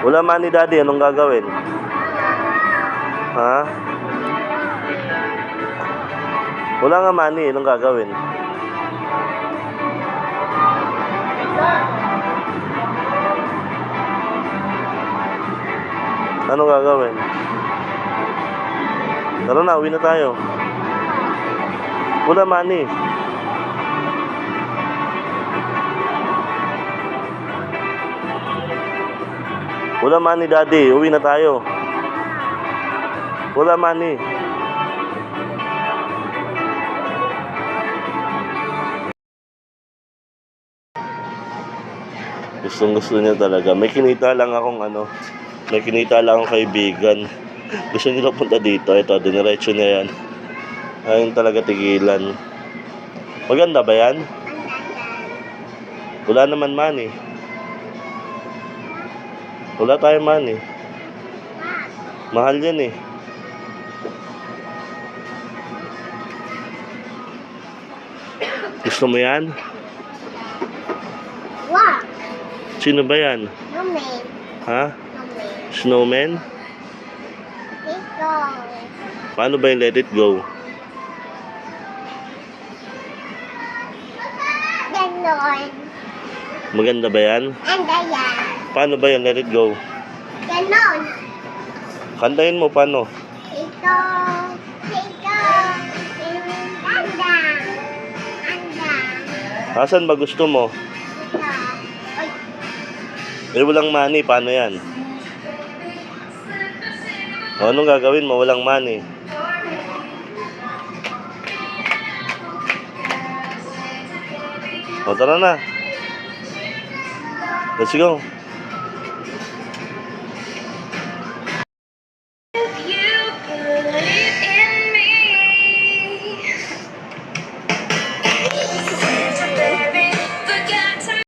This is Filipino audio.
Wala money daddy, anong gagawin? Ha? Wala nga money, anong gagawin? Anong gagawin? Tara na, uwi na tayo. Wala money. Wala money, daddy. Uwi na tayo. Wala money. Gustong gusto niya talaga. May kinita lang akong ano. May kinita lang akong kaibigan. Gusto nila punta dito. Ito, diniretso niya yan. Ayun talaga tigilan. Maganda ba yan? Wala naman money. Wala tayong money. Mahal yan eh. Gusto mo yan? Wow. Sino ba yan? Snowman. Ha? Snowman. Snowman? Ito. Paano ba yung let it go? Ganon. Maganda ba yan? Anda yan. Paano ba yung let it go? Ganon. Kantahin mo paano? Ito. Ito. Anda. Anda. Asan ba gusto mo? Ito. Uy. Eh walang money, paano yan? O anong gagawin mo? Walang money. O tara na. Let's go.